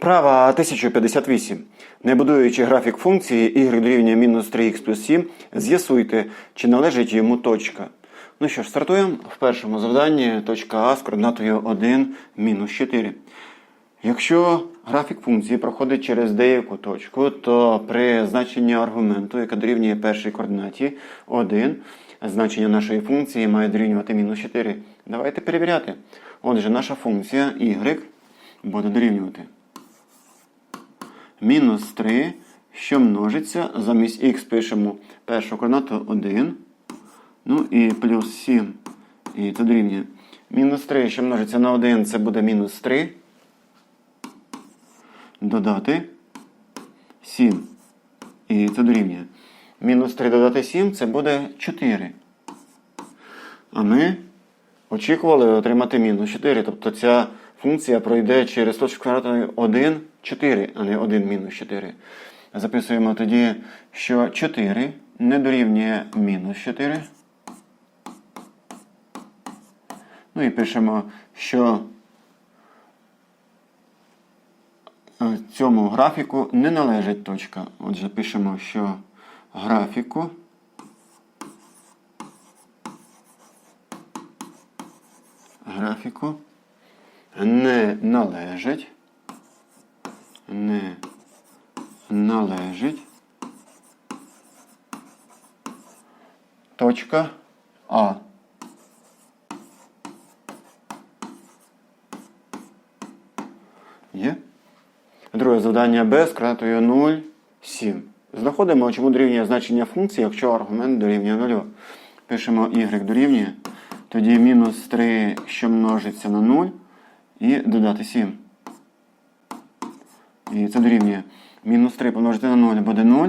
Вправа 1058. Не будуючи графік функції y дорівнює мінус 3х плюс 7, з'ясуйте, чи належить йому точка. Ну що ж, стартуємо. В першому завданні точка А з координатою 1, мінус 4. Якщо графік функції проходить через деяку точку, то при значенні аргументу, яке дорівнює першій координаті 1, значення нашої функції має дорівнювати мінус 4. Давайте перевіряти. Отже, наша функція y буде дорівнювати мінус 3, що множиться, замість х пишемо першу координату 1, ну і плюс 7, і це дорівнює. Мінус 3, що множиться на 1, це буде мінус 3. Додати 7. І це дорівнює. Мінус 3 додати 7 це буде 4. А ми очікували отримати мінус 4. Тобто ця функція пройде через точку квадратної 1, 4, а не 1 мінус 4. Записуємо тоді, що 4 не дорівнює мінус 4. Ну і пишемо, що е, цьому графіку не належить точка. Отже, пишемо, що графіку графіку не належить не належить точка А. Є? Друге завдання Б з кратою 0, 7. Знаходимо, чому дорівнює значення функції, якщо аргумент дорівнює 0. Пишемо y дорівнює. Тоді мінус 3, що множиться на 0, і додати 7. І це дорівнює. Мінус 3 помножити на 0 буде 0.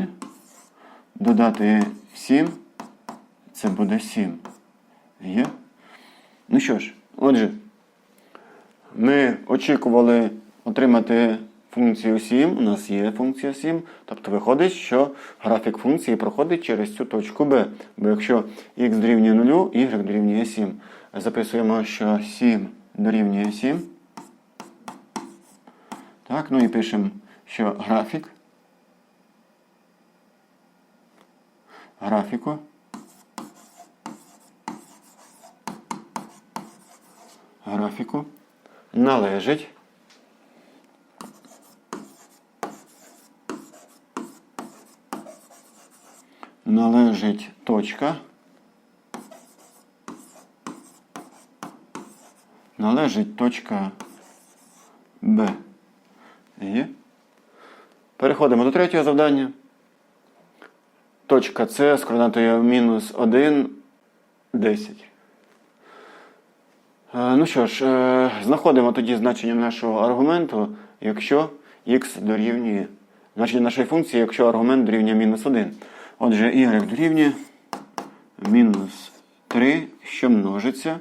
Додати 7. Це буде 7. Є? Ну що ж, отже, ми очікували отримати функцію 7. У нас є функція 7. Тобто виходить, що графік функції проходить через цю точку b. Бо якщо х дорівнює 0, y дорівнює 7. Записуємо, що 7 дорівнює 7. Так, ну і пишемо, що графік. Графіку. Графіку належить належить точка. Належить точка Б. Є. Переходимо до третього завдання. Точка С з координатою мінус 1, 10. Е, Ну що ж, е, знаходимо тоді значення нашого аргументу, якщо х дорівнює. Значення нашої функції, якщо аргумент дорівнює мінус 1. Отже, y дорівнює мінус 3, що множиться.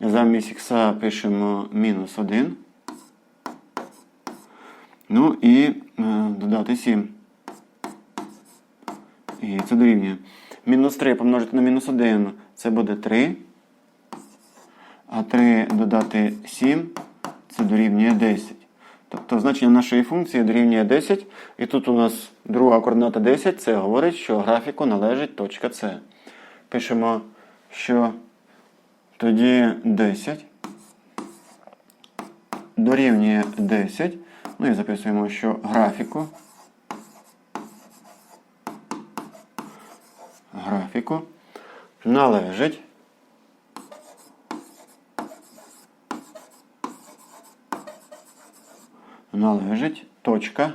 Замість х пишемо мінус 1. Ну і е, додати 7. І це дорівнює. Мінус 3 помножити на мінус 1 це буде 3. А 3 додати 7 це дорівнює 10. Тобто значення нашої функції дорівнює 10. І тут у нас друга координата 10. Це говорить, що графіку належить точка С. Пишемо, що тоді 10 дорівнює 10. Ну і записуємо, що графіку графіку належить належить точка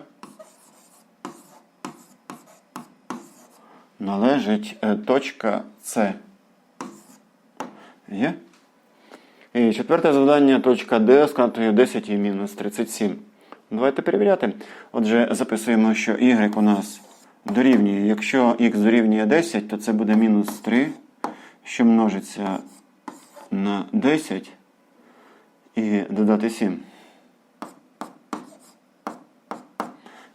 належить е, точка С. Є? І четверте завдання точка D з 10 і мінус 37. Давайте перевіряти. Отже, записуємо, що y у нас дорівнює. Якщо x дорівнює 10, то це буде мінус 3, що множиться на 10 і додати 7.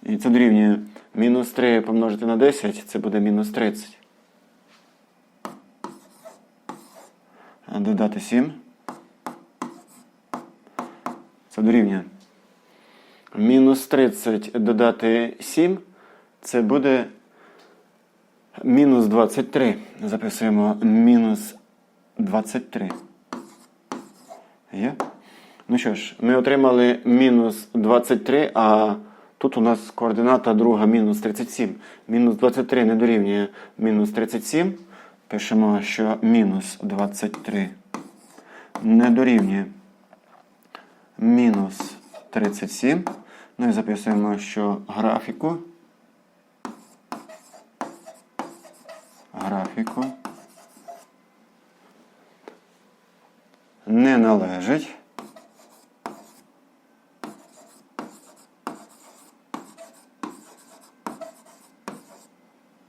І це дорівнює мінус 3 помножити на 10, це буде мінус 30. Додати 7. Це дорівнює Мінус 30 додати 7. Це буде мінус 23. Записуємо мінус 23. Є? Ну що ж, ми отримали мінус 23, а тут у нас координата друга мінус 37. Мінус 23 не дорівнює мінус 37. Пишемо, що мінус 23 не дорівнює мінус 37. Ну і записуємо, що графіку. Графіку не належить.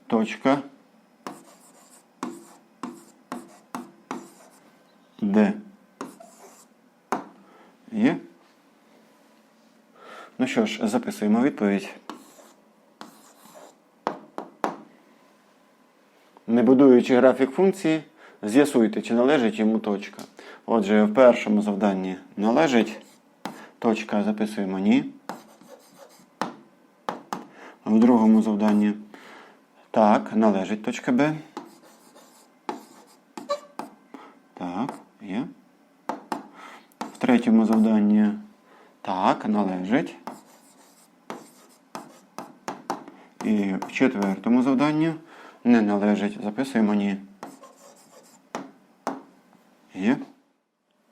Точка. Д. Є. Ну що ж, записуємо відповідь. Не будуючи графік функції, з'ясуйте, чи належить йому точка. Отже, в першому завданні належить. Точка записуємо ні. В другому завданні так, належить точка Б. Так, є. В третьому завданні так, належить. І в четвертому завданні не належить. Записуємо ні. Є.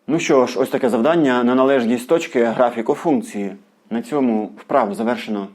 Ну що ж, ось таке завдання на належність точки графіку функції. На цьому вправу завершено.